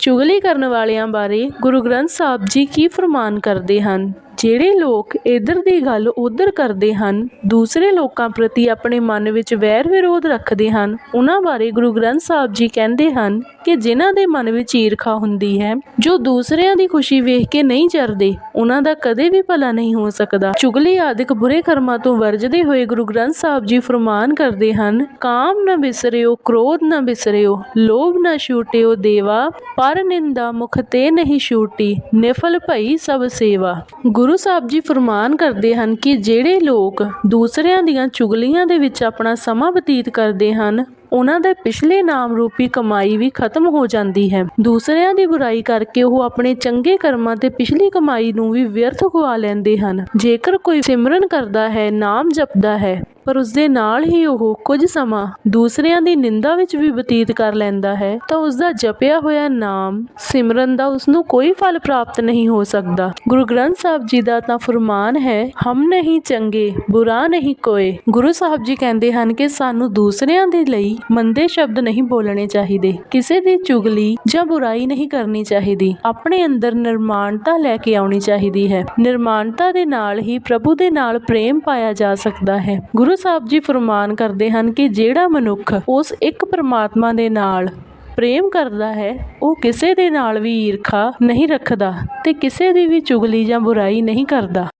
ਚੁਗਲੀ ਕਰਨ ਵਾਲਿਆਂ ਬਾਰੇ ਗੁਰੂ ਗ੍ਰੰਥ ਸਾਹਿਬ ਜੀ ਕੀ ਫਰਮਾਨ ਕਰਦੇ ਹਨ? ਜਿਹੜੇ ਲੋਕ ਇੱਧਰ ਦੀ ਗੱਲ ਉੱਧਰ ਕਰਦੇ ਹਨ, ਦੂਸਰੇ ਲੋਕਾਂ ਪ੍ਰਤੀ ਆਪਣੇ ਮਨ ਵਿੱਚ ਵੈਰ ਵਿਰੋਧ ਰੱਖਦੇ ਹਨ, ਉਹਨਾਂ ਬਾਰੇ ਗੁਰੂ ਗ੍ਰੰਥ ਸਾਹਿਬ ਜੀ ਕਹਿੰਦੇ ਹਨ ਕਿ ਜਿਨ੍ਹਾਂ ਦੇ ਮਨ ਵਿੱਚ ਈਰਖਾ ਹੁੰਦੀ ਹੈ, ਜੋ ਦੂਸਰਿਆਂ ਦੀ ਖੁਸ਼ੀ ਵੇਖ ਕੇ ਨਹੀਂ ਜਰਦੇ ਉਹਨਾਂ ਦਾ ਕਦੇ ਵੀ ਭਲਾ ਨਹੀਂ ਹੋ ਸਕਦਾ। ਚੁਗਲੀ ਆਦਿਕ ਬੁਰੇ ਕਰਮਾਂ ਤੋਂ ਵਰਜਦੇ ਹੋਏ ਗੁਰੂ ਗ੍ਰੰਥ ਸਾਹਿਬ ਜੀ ਫਰਮਾਨ ਕਰਦੇ ਹਨ, ਕਾਮ ਨਾ ਵਿਸਰਿਓ ਕ੍ਰੋਧ ਨਾ ਵਿਸਰਿਓ ਲੋਭ ਨਾ ਛੂਟਿਓ ਦੇਵਾ, ਪਰ ਨਿੰਦਾ ਮੁਖ ਤੇ ਨਹੀਂ ਛੂਟੀ, ਨਿਫਲ ਭਈ ਸਭ ਸੇਵਾ। ਗੁਰੂ ਗੁਰੂ ਸਾਹਿਬ ਜੀ ਫਰਮਾਨ ਕਰਦੇ ਹਨ ਕਿ ਜਿਹੜੇ ਲੋਕ ਦੂਸਰਿਆਂ ਦੀਆਂ ਚੁਗਲੀਆਂ ਦੇ ਵਿੱਚ ਆਪਣਾ ਸਮਾਂ ਬਤੀਤ ਕਰਦੇ ਹਨ ਉਹਨਾਂ ਦੇ ਪਿਛਲੇ ਨਾਮ ਰੂਪੀ ਕਮਾਈ ਵੀ ਖਤਮ ਹੋ ਜਾਂਦੀ ਹੈ। ਦੂਸਰਿਆਂ ਦੀ ਬੁਰਾਈ ਕਰਕੇ ਉਹ ਆਪਣੇ ਚੰਗੇ ਕਰਮਾਂ ਤੇ ਪਿਛਲੀ ਕਮਾਈ ਨੂੰ ਵੀ ਵਿਅਰਥ ਗਵਾ ਲੈਂਦੇ ਹਨ। ਜੇਕਰ ਕੋਈ ਸਿਮਰਨ ਕਰਦਾ ਹੈ, ਨਾਮ ਜਪਦਾ ਹੈ, ਪਰ ਉਸ ਦੇ ਨਾਲ ਹੀ ਉਹ ਕੁਝ ਸਮਾਂ ਦੂਸਰਿਆਂ ਦੀ ਨਿੰਦਾ ਵਿੱਚ ਵੀ ਬਤੀਤ ਕਰ ਲੈਂਦਾ ਹੈ, ਤਾਂ ਉਸ ਦਾ ਜਪਿਆ ਹੋਇਆ ਨਾਮ ਸਿਮਰਨ ਦਾ ਉਸ ਨੂੰ ਕੋਈ ਫਲ ਪ੍ਰਾਪਤ ਨਹੀਂ ਹੋ ਸਕਦਾ। ਗੁਰੂ ਗ੍ਰੰਥ ਸਾਹਿਬ ਜੀ ਦਾ ਤਾਂ ਫਰਮਾਨ ਹੈ, ਹਮ ਨਹੀਂ ਚੰਗੇ, ਬੁਰਾ ਨਹੀਂ ਕੋਏ। ਗੁਰੂ ਸਾਹਿਬ ਜੀ ਕਹਿੰਦੇ ਹਨ ਕਿ ਸਾਨੂੰ ਦੂਸਰਿਆਂ ਦੇ ਲਈ ਮੰਦੇ ਸ਼ਬਦ ਨਹੀਂ ਬੋਲਣੇ ਚਾਹੀਦੇ। ਕਿਸੇ ਦੀ ਚੁਗਲੀ ਜਾਂ ਬੁਰਾਈ ਨਹੀਂ ਕਰਨੀ ਚਾਹੀਦੀ। ਆਪਣੇ ਅੰਦਰ ਨਿਰਮਾਣਤਾ ਲੈ ਕੇ ਆਉਣੀ ਚਾਹੀਦੀ ਹੈ। ਨਿਰਮਾਣਤਾ ਦੇ ਨਾਲ ਹੀ ਪ੍ਰਭੂ ਦੇ ਨਾਲ ਪ੍ਰੇਮ ਪਾਇਆ ਜਾ ਸਕਦਾ ਹੈ। ਗੁਰੂ ਸਾਹਿਬ ਜੀ ਫਰਮਾਨ ਕਰਦੇ ਹਨ ਕਿ ਜਿਹੜਾ ਮਨੁੱਖ ਉਸ ਇੱਕ ਪਰਮਾਤਮਾ ਦੇ ਨਾਲ ਪ੍ਰੇਮ ਕਰਦਾ ਹੈ, ਉਹ ਕਿਸੇ ਦੇ ਨਾਲ ਵੀ ਈਰਖਾ ਨਹੀਂ ਰੱਖਦਾ ਤੇ ਕਿਸੇ ਦੀ ਵੀ ਚੁਗਲੀ ਜਾਂ ਬੁਰਾਈ ਨਹੀਂ ਕਰਦਾ।